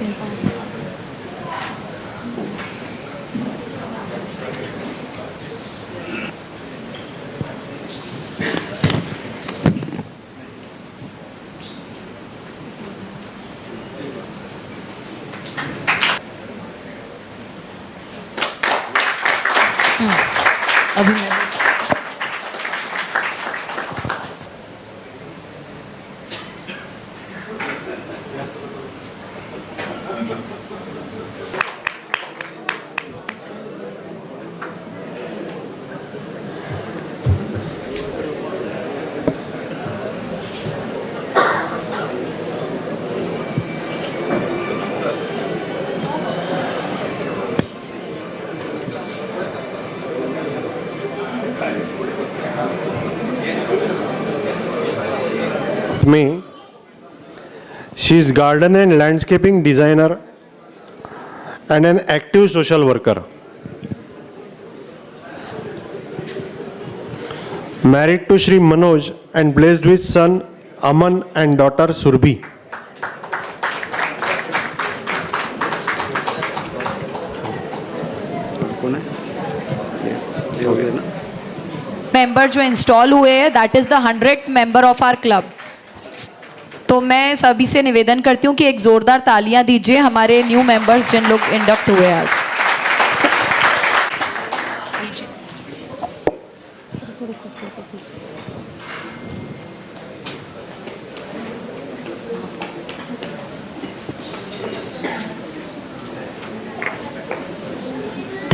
응. 아, me. She is garden and landscaping designer and an active social worker. Married to Shri Manoj and blessed with son Aman and daughter Surbhi. कौन है ये ये हो गया ना member जो install हुए हैं that is the hundred member of our club तो मैं सभी से निवेदन करती हूँ कि एक जोरदार तालियाँ दीजिए हमारे न्यू मेंबर्स जिन लोग इंडक्ट हुए आज।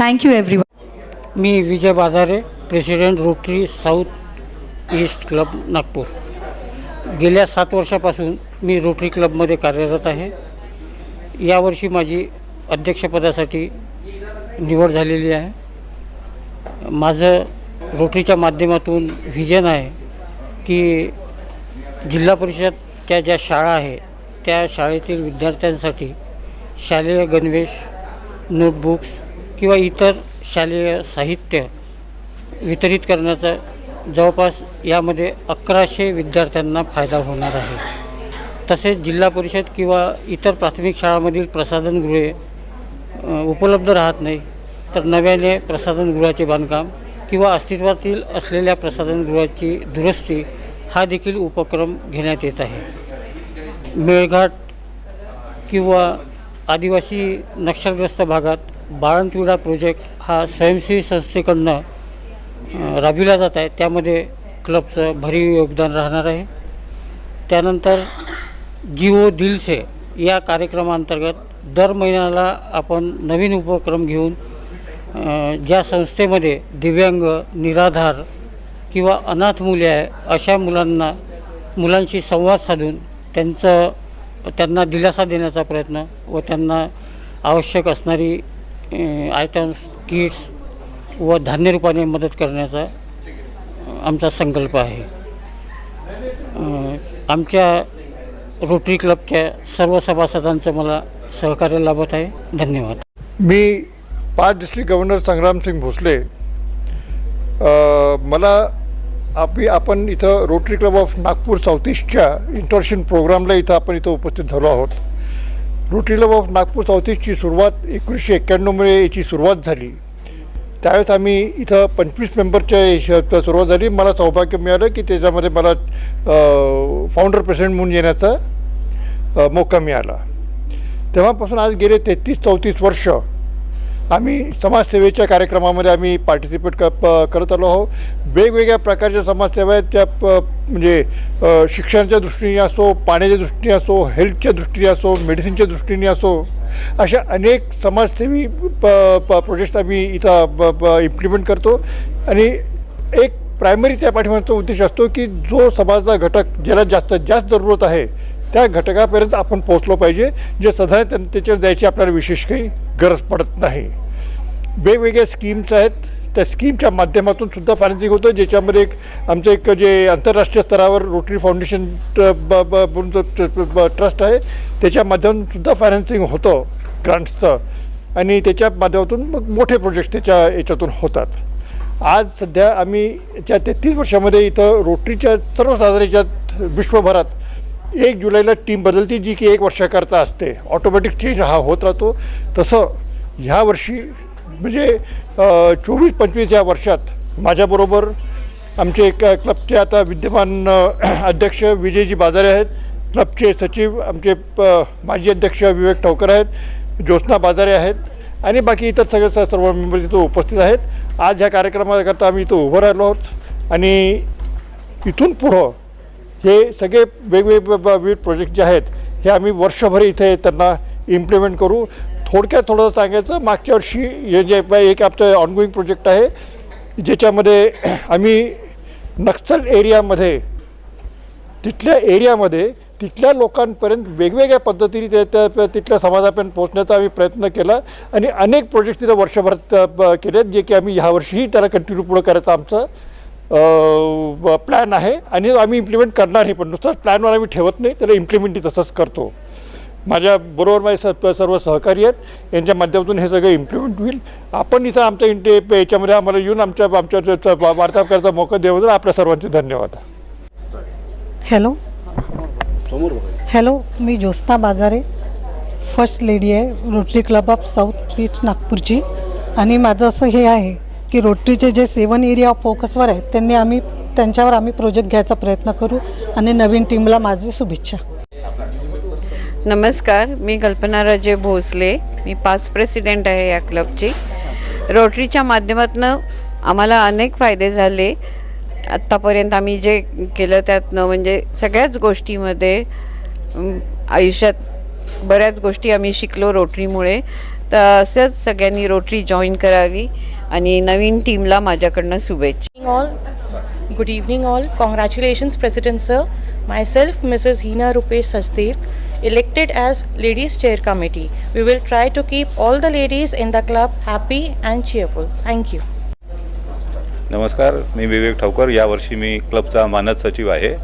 Thank you every me Vijay Bajare president Rotary South East club Nagpur. गेल्या सात वर्षापासून मी रोटरी क्लबमध्ये कार्यरत आहे. यावर्षी माझी अध्यक्षपदासाठी निवड झालेली आहे. माझं रोटरीच्या माध्यमातून व्हिजन आहे की जिल्हा परिषदच्या ज्या शाळा आहे त्या शाळेतील विद्यार्थ्यांसाठी शालेय गणवेश नोटबुक्स किंवा इतर शालेय साहित्य वितरित करण्याचा जवळपास यामध्ये अकराशे विद्यार्थ्यांना फायदा होणार आहे. तसेच जिल्हा परिषद किंवा इतर प्राथमिक शाळांमधील प्रसाधनगृहे उपलब्ध राहत नाही तर नव्याने प्रसाधनगृहाचे बांधकाम किंवा अस्तित्वातील असलेल्या प्रसाधनगृहाची दुरुस्ती हा देखील उपक्रम घेण्यात येत आहे. मेळघाट किंवा आदिवासी नक्षलग्रस्त भागात बाळंतविडा प्रोजेक्ट हा स्वयंसेवी संस्थेकडनं राबविला जात आहे. त्यामध्ये क्लबचं भरीव योगदान राहणार आहे. त्यानंतर जिओ दिलसे या कार्यक्रमांतर्गत दर महिन्याला आपण नवीन उपक्रम घेऊन ज्या संस्थेमध्ये दिव्यांग निराधार किंवा अनाथ मुले आहे अशा मुलांना मुलांशी संवाद साधून त्यांचं त्यांना दिलासा देण्याचा प्रयत्न व त्यांना आवश्यक असणारी आयटम्स किट्स व धान्यरूपाने मदत करण्याचा आमचा संकल्प आहे. आमच्या रोटरी क्लबच्या सर्व सभासदांचं मला सहकार्य लाभत आहे. धन्यवाद. मी पाच डिस्ट्रिक्ट गव्हर्नर संग्रामसिंग भोसले मला आपली आपण इथं Rotary club of Nagpur South ईस्टच्या इंटर्शन प्रोग्रामला इथं आपण इथं उपस्थित झालो आहोत. Rotary club of Nagpur South ईस्टची सुरुवात एकोणीसशे एक्क्याण्णवमध्ये याची सुरुवात झाली. त्यावेळेस आम्ही इथं पंचवीस मेंबरच्या हिशोब सुरुवात झाली. मला सौभाग्य मिळालं की त्याच्यामध्ये मला फाउंडर प्रेसिडेंट म्हणून येण्याचा मौका मिळाला. तेव्हापासून आज गेले तेहतीस चौतीस वर्ष आम्ही समाजसेवेच्या कार्यक्रमामध्ये आम्ही पार्टिसिपेट क प करत आलो आहोत. वेगवेगळ्या प्रकारच्या समाजसेवा आहेत. त्या प म्हणजे शिक्षणाच्या दृष्टीने असो पाण्याच्या दृष्टीने असो हेल्थच्या दृष्टीने असो मेडिसिनच्या दृष्टीने असो अशा अनेक समाजसेवी प प प्रोजेक्ट्स आम्ही इथं ब ब इम्प्लिमेंट करतो. आणि एक प्रायमरी त्या पाठीमागचा उद्देश असतो की जो समाजाचा घटक ज्याला जास्त जास्त जरूरत आहे त्या घटकापर्यंत आपण पोहोचलो पाहिजे जे साधारण त्याच्यावर जायची आपल्याला विशेष काही गरज पडत नाही. वेगवेगळ्या स्कीम्स आहेत त्या स्कीमच्या माध्यमातून सुद्धा फायनान्सिंग होतं ज्याच्यामध्ये एक आमचं एक जे आंतरराष्ट्रीय स्तरावर रोटरी फाउंडेशन ट- ब- ब- ब- ट्रस्ट आहे त्याच्या माध्यमातून सुद्धा फायनान्सिंग होतं ग्रांट्सचं आणि त्याच्या माध्यमातून मग मोठे प्रोजेक्ट्स त्याच्या याच्यातून होतात. आज सध्या आम्ही त्या तेहतीस वर्षामध्ये इथं रोटरीच्या सर्वसाधारण याच्यात विश्वभरात एक जुलैला टीम बदलती जी की एक वर्षाकरता असते. ऑटोमॅटिक चेंज हा होत राहतो. तसं ह्या वर्षी म्हणजे चोवीस पंचवीस या वर्षात माझ्याबरोबर आमचे एक क्लबचे आता विद्यमान अध्यक्ष विजयजी बाजारे आहेत. क्लबचे सचिव आमचे प- माजी अध्यक्ष विवेक ठावकर आहेत. ज्योत्ना बाजारे आहेत. आणि बाकी इतर सगळे स- सर्व मेंबर इथं उपस्थित आहेत. आज ह्या कार्यक्रमाकरता आम्ही इथं उभं राहिलो आहोत. आणि इथून पुढं हे सगळे वेगवेगळे विविध प्रोजेक्ट जे आहेत हे आम्ही वर्षभर इथे त्यांना इम्प्लिमेंट करू. थोडक्यात थोडं सांगायचं मागच्या वर्षी हे जे एक आमचं ऑनगोईंग प्रोजेक्ट आहे ज्याच्यामध्ये आम्ही नक्सल एरियामध्ये तिथल्या एरियामध्ये तिथल्या लोकांपर्यंत वेगवेगळ्या पद्धतीने ते त्या- तिथल्या समाजापर्यंत पोहोचण्याचा आम्ही प्रयत्न केला आणि अनेक प्रोजेक्ट तिथं वर्षभरात ब- केले आहेत जे की आम्ही ह्या वर्षीही त्याला कंटिन्यू पुढं करायचं आमचं प्लॅन आहे आणि आम्ही इम्प्लिमेंट करणार नाही पण. नुसताच प्लॅनवर आम्ही ठेवत नाही त्याला इम्प्लिमेंटही तसंच करतो. माझ्या बरोबर माझे स सर्व सहकारी आहेत. यांच्या माध्यमातून हे सगळं इम्प्लिमेंट होईल. आपण इथं आमच्या इंटे याच्यामध्ये आम्हाला येऊन आमच्या आमच्या वार्ताहर करायचा मोका देण्याबद्दल आपल्या सर्वांचे धन्यवाद. हॅलो हॅलो मी ज्योत्स्ना बाजारे. फर्स्ट लेडी आहे. Rotary club of South Beach नागपूरची. आणि माझं असं हे आहे की रोटरीचे जे सेवन एरिया ऑफ फोकसवर आहेत त्यांनी आम्ही त्यांच्यावर आम्ही प्रोजेक्ट घ्यायचा प्रयत्न करू आणि नवीन टीमला माझी शुभेच्छा. नमस्कार मी कल्पना राजे भोसले. मी पास प्रेसिडेंट आहे या क्लबची रोटरीच्या माध्यमातून आम्हाला अनेक फायदे झाले. आत्तापर्यंत आम्ही जे केलं त्यातनं म्हणजे सगळ्याच गोष्टीमध्ये आयुष्यात बऱ्याच गोष्टी आम्ही शिकलो रोटरीमुळे. तर असंच सगळ्यांनी रोटरी जॉईन करावी आणि नवीन टीमला माझ्याकडनं शुभेच्छा. All good evening all congratulations president sir myself Mrs mrs Rupesh Sachdev elected as ladies chair committee. We will try to keep all the ladies in the club happy and cheerful. Thank you. नमस्कार मी विवेक ठावकर यावर्षी मी क्लबचा मानद सचिव आहे.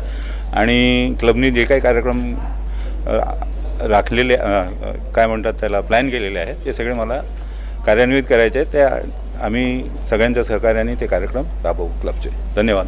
आणि क्लबनी जे काही कार्यक्रम राखलेले काय म्हणतात त्याला प्लॅन केलेले आहेत ते सगळे मला कार्यान्वित करायचे आहेत. त्या आम्ही सगळ्यांच्या सहकार्याने ते कार्यक्रम राबवू क्लबचे. धन्यवाद.